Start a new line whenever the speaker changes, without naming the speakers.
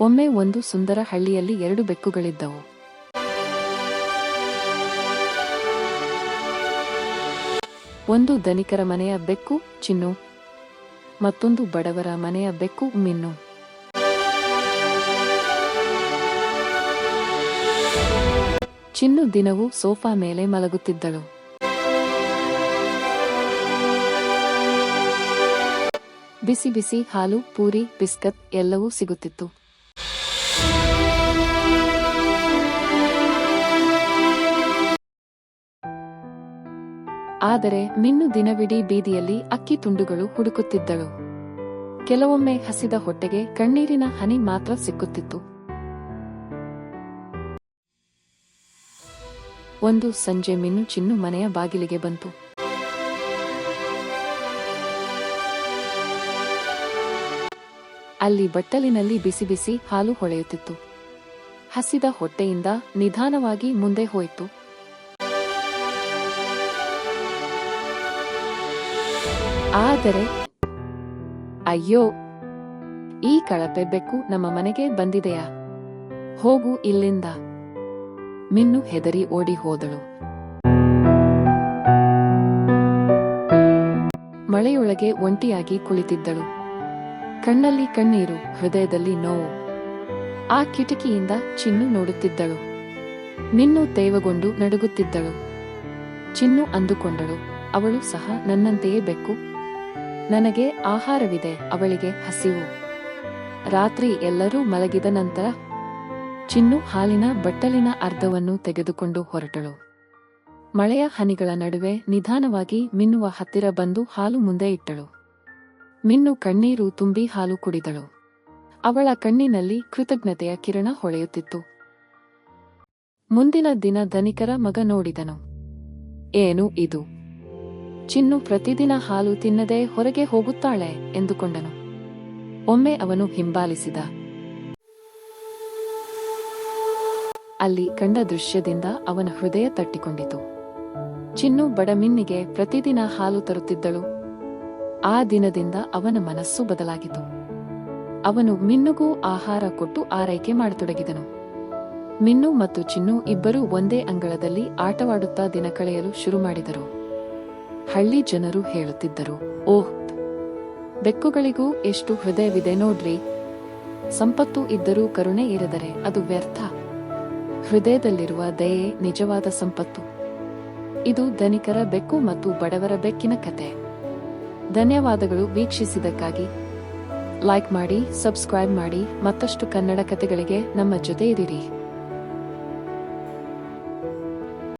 ಒಮ್ಮೆ ಒಂದು ಸುಂದರ ಹಳ್ಳಿಯಲ್ಲಿ ಎರಡು ಬೆಕ್ಕುಗಳಿದ್ದವು. ಒಂದು ಧನಿಕರ ಮನೆಯ ಬೆಕ್ಕು ಚಿನ್ನು, ಮತ್ತೊಂದು ಬಡವರ ಮನೆಯ ಬೆಕ್ಕು ಮಿನ್ನು. ಚಿನ್ನು ದಿನವೂ ಸೋಫಾ ಮೇಲೆ ಮಲಗುತ್ತಿದ್ದಳು. ಬಿಸಿ ಬಿಸಿ ಹಾಲು, ಪೂರಿ, ಬಿಸ್ಕತ್ ಎಲ್ಲವೂ ಸಿಗುತ್ತಿತ್ತು. ಆದರೆ ಮಿನ್ನು ದಿನವಿಡೀ ಬೀದಿಯಲ್ಲಿ ಅಕ್ಕಿ ತುಂಡುಗಳು ಹುಡುಕುತ್ತಿದ್ದಳು. ಕೆಲವೊಮ್ಮೆ ಹಸಿದ ಹೊಟ್ಟೆಗೆ ಕಣ್ಣೀರಿನ ಹನಿ ಮಾತ್ರ ಸಿಕ್ಕುತ್ತಿತ್ತು. ಒಂದು ಸಂಜೆ ಮಿನ್ನು ಚಿನ್ನು ಮನೆಯ ಬಾಗಿಲಿಗೆ ಬಂತು. ಅಲ್ಲಿ ಬಟ್ಟಲಿನಲ್ಲಿ ಬಿಸಿ ಬಿಸಿ ಹಾಲು ಹೊಳೆಯುತ್ತಿತ್ತು. ಹಸಿದ ಹೊಟ್ಟೆಯಿಂದ ನಿಧಾನವಾಗಿ ಮುಂದೆ ಹೋಯಿತು. ಆದರೆ, ಅಯ್ಯೋ, ಈ ಕಳಪೆ ಬೆಕ್ಕು ನಮ್ಮ ಮನೆಗೆ ಬಂದಿದೆಯಾ? ಹೋಗು ಇಲ್ಲಿಂದ. ಮಿನ್ನು ಹೆದರಿ ಓಡಿ ಹೋದಳು. ಮಳೆಯೊಳಗೆ ಒಂಟಿಯಾಗಿ ಕುಳಿತಿದ್ದಳು. ಕಣ್ಣಲ್ಲಿ ಕಣ್ಣೀರು, ಹೃದಯದಲ್ಲಿ ನೋವು. ಆ ಕಿಟಕಿಯಿಂದ ಚಿನ್ನು ನೋಡುತ್ತಿದ್ದಳು. ಮಿನ್ನು ತೇವಗೊಂಡು ನಡುಗುತ್ತಿದ್ದಳು. ಚಿನ್ನು ಅಂದುಕೊಂಡಳು, ಅವಳು ಸಹ ನನ್ನಂತೆಯೇ ಬೆಕ್ಕು. ನನಗೆ ಆಹಾರವಿದೆ, ಅವಳಿಗೆ ಹಸಿವು. ರಾತ್ರಿ ಎಲ್ಲರೂ ಮಲಗಿದ ನಂತರ ಚಿನ್ನು ಹಾಲಿನ ಬಟ್ಟಲಿನ ಅರ್ಧವನ್ನು ತೆಗೆದುಕೊಂಡು ಹೊರಟಳು. ಮಳೆಯ ಹನಿಗಳ ನಡುವೆ ನಿಧಾನವಾಗಿ ಮಿನ್ನುವ ಹತ್ತಿರ ಬಂದು ಹಾಲು ಮುಂದೆ ಇಟ್ಟಳು. ಮಿನ್ನು ಕಣ್ಣೀರು ತುಂಬಿ ಹಾಲು ಕುಡಿದಳು. ಅವಳ ಕಣ್ಣಿನಲ್ಲಿ ಕೃತಜ್ಞತೆಯ ಕಿರಣ ಹೊಳೆಯುತ್ತಿತ್ತು. ಮುಂದಿನ ದಿನ ಧನಿಕರ ಮಗ ನೋಡಿದನು. ಏನು ಇದು? ಚಿನ್ನು ಪ್ರತಿದಿನ ಹಾಲು ತಿನ್ನದೆ ಹೊರಗೆ ಹೋಗುತ್ತಾಳೆ, ಎಂದುಕೊಂಡನು. ಒಮ್ಮೆ ಅವನು ಹಿಂಬಾಲಿಸಿದ. ಅಲ್ಲಿ ಕಂಡ ದೃಶ್ಯದಿಂದ ಅವನ ಹೃದಯ ತಟ್ಟಿಕೊಂಡಿತು. ಚಿನ್ನು ಬಡಮಿನ್ನಿಗೆ ಪ್ರತಿದಿನ ಹಾಲು ತರುತ್ತಿದ್ದಳು. ಆ ದಿನದಿಂದ ಅವನ ಮನಸ್ಸು ಬದಲಾಗಿತು ಅವನು ಮಿನ್ನುಗೂ ಆಹಾರ ಕೊಟ್ಟು ಆರೈಕೆ ಮಾಡತೊಡಗಿದನು. ಮಿನ್ನು ಮತ್ತು ಚಿನ್ನು ಇಬ್ಬರೂ ಒಂದೇ ಅಂಗಳದಲ್ಲಿ ಆಟವಾಡುತ್ತಾ ದಿನ ಕಳೆಯಲು ಶುರು ಮಾಡಿದರು. ಹಳ್ಳಿ ಜನರು ಹೇಳುತ್ತಿದ್ದರು, ಓಹ್! ಬೆಕ್ಕುಗಳಿಗೂ ಎಷ್ಟು ಹೃದಯವಿದೆ ನೋಡ್ರಿ. ಸಂಪತ್ತು ಇದ್ದರೂ ಕರುಣೆ ಇರದರೆ ಅದು ವ್ಯರ್ಥ. ಹೃದಯದಲ್ಲಿರುವ ದಯೆ ನಿಜವಾದ ಸಂಪತ್ತು. ಇದು ಧನಿಕರ ಬೆಕ್ಕು ಮತ್ತು ಬಡವರ ಬೆಕ್ಕಿನ ಕತೆ. ಧನ್ಯವಾದಗಳು ವೀಕ್ಷಿಸಿದಕ್ಕಾಗಿ ಲೈಕ್ ಮಾಡಿ ಸಬ್ಸ್ಕ್ರೈಬ್ ಮಾಡಿ ಮತ್ತಷ್ಟು ಕನ್ನಡ ಕತೆಗಳಿಗೆ ನಮ್ಮ ಜೊತೆ ಇರಿರಿ